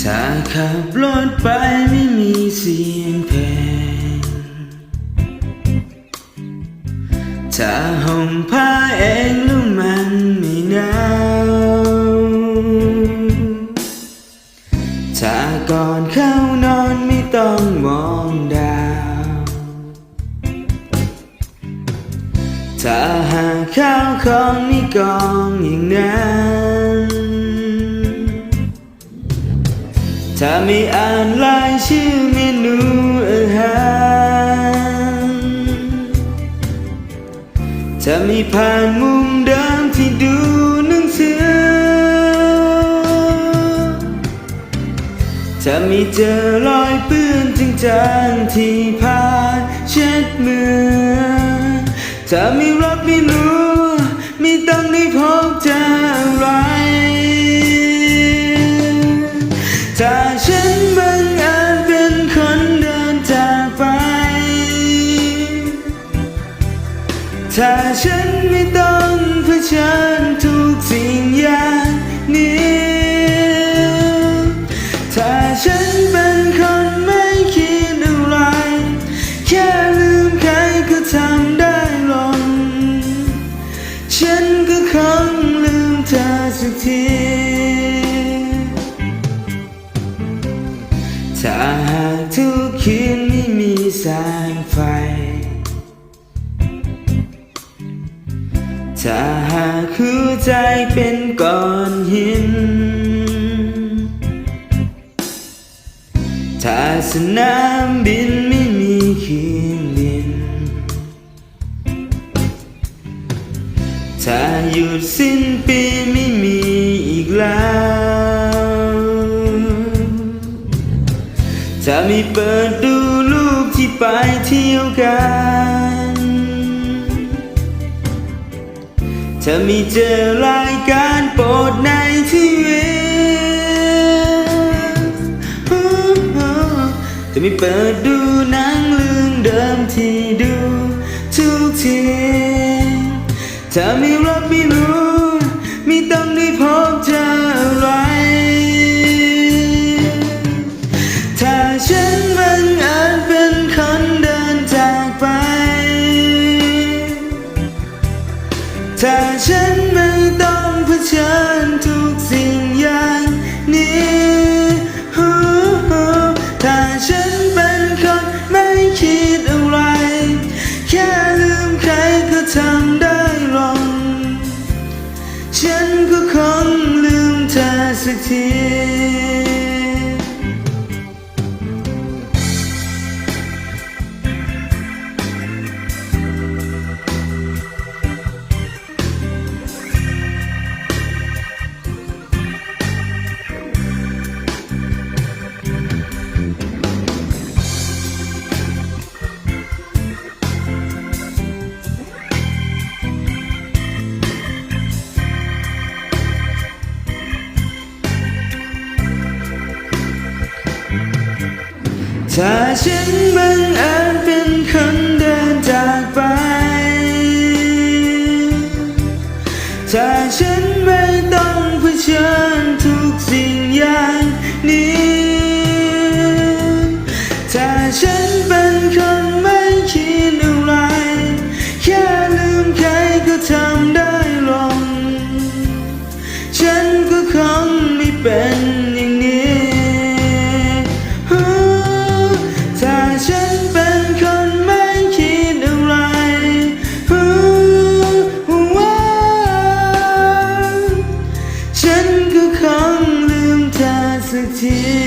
ถ้าขับรถไปไม่มีเสียงเพลง ถ้าห่มผ้าเองแล้วมันไม่หนาวถ้าก่อนเข้านอนไม่ต้องมองดาว ถ้าหากข้าวของมีกองอย่างนั้น ถ้าไม่อ่านรายชื่อเมนูอาหารถ้าไม่ผ่านมุมเดิมที่ดูหนังสือถ้าไม่เจอรอยเปื้อนจริงจังที่ผ่านเช็ดมือถ้ามีรถไม่รู้ ถ้าฉันไม่ต้องเผชิญทุกสิ่งอย่างนี้ ถ้าฉันเป็นคนไม่คิดอะไร แค่ลืมใครก็ทำได้ลง ฉันก็คงลืมเธอสักทีถ้าหากทุกคืนไม่มีแสงไฟ ถ้าหากหัวใจเป็นก้อนหิน ถ้าสนามบินไม่มีเครื่องบิน ถ้าหยุดสิ้นปีไม่มีอีกแล้ว ถ้าไม่เปิดดูรูปที่ไปเที่ยวกัน ถ้ามีเจอรายการโปรดในทีวีจะไม่เปิดดูหนังเรื่องเดิมที่ดูทุกทีถ้าไม่รับไม่รู้ ไม่ต้องได้พบเจอรถ้ ฉันไม่ต้องเผชิญทุกสิ่งอย่างนี้ถ้าฉันเป็นคนไม่คิดอะไร แค่ลืมใครก็ทำได้ลงฉันก็คงลืมเธอสักที ถ้าฉันบังเอิญเป็นคนเดินจากไป ถ้าฉันา